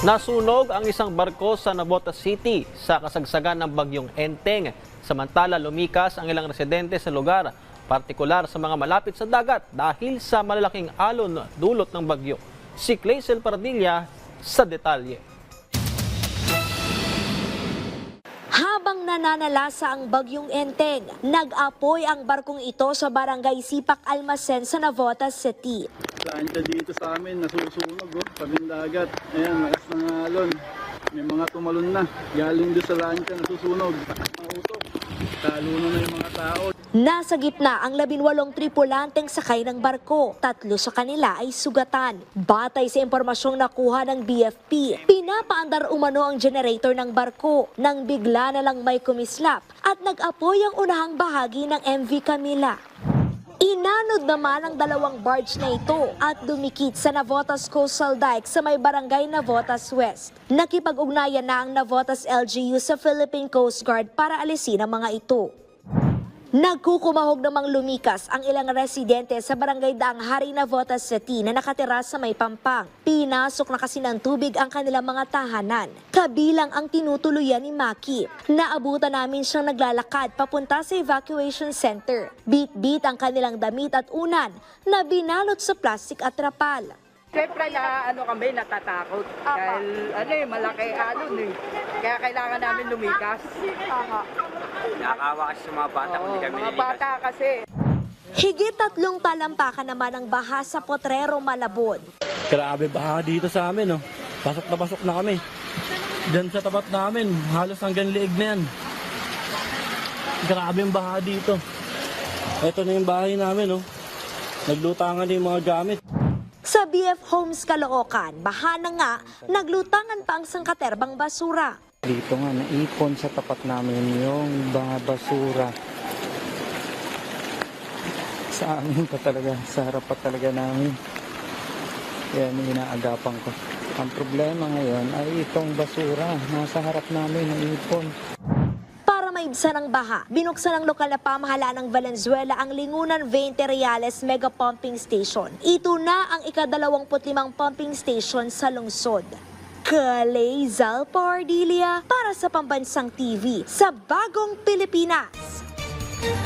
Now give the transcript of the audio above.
Nasunog ang isang barko sa Navotas City sa kasagsagan ng bagyong Enteng. Samantala, lumikas ang ilang residente sa lugar, partikular sa mga malapit sa dagat dahil sa malalaking alon dulot ng bagyo. Si Claysel Pardilla sa detalye. Habang nananalasa ang bagyong Enteng, nag-apoy ang barkong ito sa barangay Sipak Almasen sa Navotas City. Lancha dito sa amin, nasusunog oh, tabing dagat. Ayan, lakas ng alon. May mga tumalon na. Galing doon sa lancha, nasusunog. Mga utok. Talo na na yung mga tao. Nasa gitna ang labinwalong tripulanteng sakay ng barko. Tatlo sa kanila ay sugatan. Batay sa impormasyong nakuha ng BFP, pinapaandar umano ang generator ng barko nang bigla na lang may kumislap at nag-apoy ang unahang bahagi ng MV Camila. Inanod naman ang dalawang barge na ito at dumikit sa Navotas Coastal Dike sa may barangay Navotas West. Nakipag-ugnayan na ang Navotas LGU sa Philippine Coast Guard para alisin ang mga ito. Nagkukumahog namang lumikas ang ilang residente sa barangay Daang Hari Navotas City na nakatira sa may pampang. Pinasok na kasi ng tubig ang kanilang mga tahanan. Kabilang ang tinutuluyan ni Maki. Naabutan namin siyang naglalakad papunta sa evacuation center. Beat-beat ang kanilang damit at unan na binalot sa plastic at trapal. Siyempre na ano kami natatakot dahil ano eh malaki alon eh. Kaya kailangan namin lumikas. Nakakawa kasi sa mga bata kung hindi kami mga nilikas. bata kasi. Higit tatlong talampakan naman ang baha sa Potrero, Malabon. Grabe baha dito sa amin, oh. Pasok na pasok na kami. Diyan sa tapat namin, halos hanggang liig na yan. Grabe yung baha dito. Ito na yung bahay namin, oh. Naglutangan na yung mga gamit. Sa BF Homes Caloocan, baha na nga, naglutangan pa ang sangkaterbang basura. Dito nga, naipon sa tapat namin yung mga basura. Sa amin pa talaga, sa harap pa talaga namin. Yan, inaagapan ko. Ang problema ngayon ay itong basura. Nasa harap namin, naipon. Para maibsan ang baha, binuksan ng lokal na pamahalaan ng Valenzuela ang Lingunan 20 Reales Mega Pumping Station. Ito na ang ikadalawamputlimang pumping station sa lungsod. Kalezal Pardilia para sa Pambansang TV sa Bagong Pilipinas.